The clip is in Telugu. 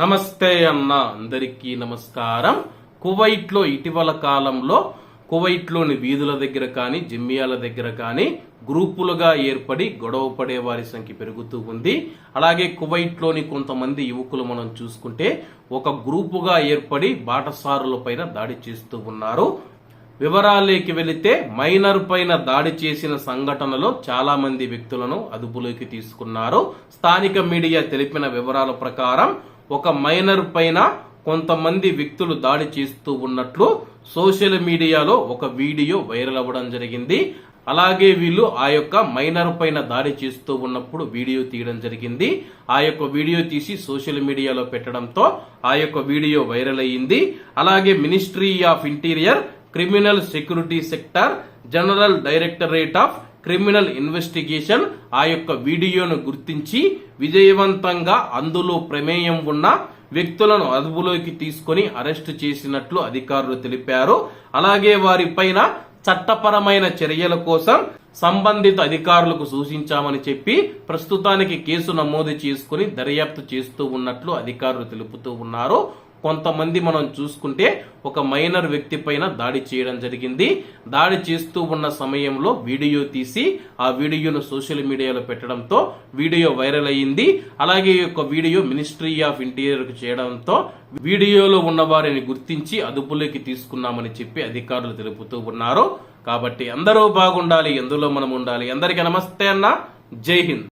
నమస్తే అన్న అందరికీ నమస్కారం. కువైట్లో ఇటీవల కాలంలో కువైట్లోని వీధుల దగ్గర కానీ జిమ్మియాల దగ్గర కానీ గ్రూపులుగా ఏర్పడి గొడవ పడే వారి సంఖ్య పెరుగుతూ ఉంది. అలాగే కువైట్లోని కొంతమంది యువకులు మనం చూసుకుంటే ఒక గ్రూపుగా ఏర్పడి బాటసారుల పైన దాడి చేస్తూ ఉన్నారు. వివరాలేకి వెళితే మైనర్ పైన దాడి చేసిన సంఘటనలో చాలా మంది వ్యక్తులను అదుపులోకి తీసుకున్నారు. స్థానిక మీడియా తెలిపిన వివరాల ప్రకారం ఒక మైనర్ పైన కొంతమంది వ్యక్తులు దాడి చేస్తూ ఉన్నట్లు సోషల్ మీడియాలో ఒక వీడియో వైరల్ అవ్వడం జరిగింది. అలాగే వీళ్ళు ఆ యొక్క మైనర్ పైన దాడి చేస్తూ ఉన్నప్పుడు వీడియో తీయడం జరిగింది. ఆ యొక్క వీడియో తీసి సోషల్ మీడియాలో పెట్టడంతో ఆ యొక్క వీడియో వైరల్ అయ్యింది. అలాగే ministry of interior criminal security sector general directorate of criminal investigation ఆ యొక్క వీడియోను గుర్తించి విజయవంతంగా అందులో ప్రమేయం ఉన్న వ్యక్తులను అదుపులోకి తీసుకొని అరెస్టు చేసినట్లు అధికారులు తెలిపారు. అలాగే వారిపైన చట్టపరమైన చర్యల కోసం సంబంధిత అధికారులకు సూచించామని చెప్పి ప్రస్తుతానికి కేసు నమోదు చేసుకుని దర్యాప్తు చేస్తూ ఉన్నట్లు అధికారులు తెలుపుతూ ఉన్నారు. కొంతమంది మనం చూసుకుంటే ఒక మైనర్ వ్యక్తి పైన దాడి చేయడం జరిగింది. దాడి చేస్తూ ఉన్న సమయంలో వీడియో తీసి ఆ వీడియోను సోషల్ మీడియాలో పెట్టడంతో వీడియో వైరల్ అయ్యింది. అలాగే ఈ యొక్క వీడియో మినిస్ట్రీ ఆఫ్ ఇంటీరియర్కు చేయడంతో వీడియోలో ఉన్న వారిని గుర్తించి అదుపులోకి తీసుకున్నామని చెప్పి అధికారులు తెలుపుతూ ఉన్నారు. కాబట్టి అందరూ బాగుండాలి ఎందులో మనం ఉండాలి. అందరికీ నమస్తే అన్న. జై హింద్.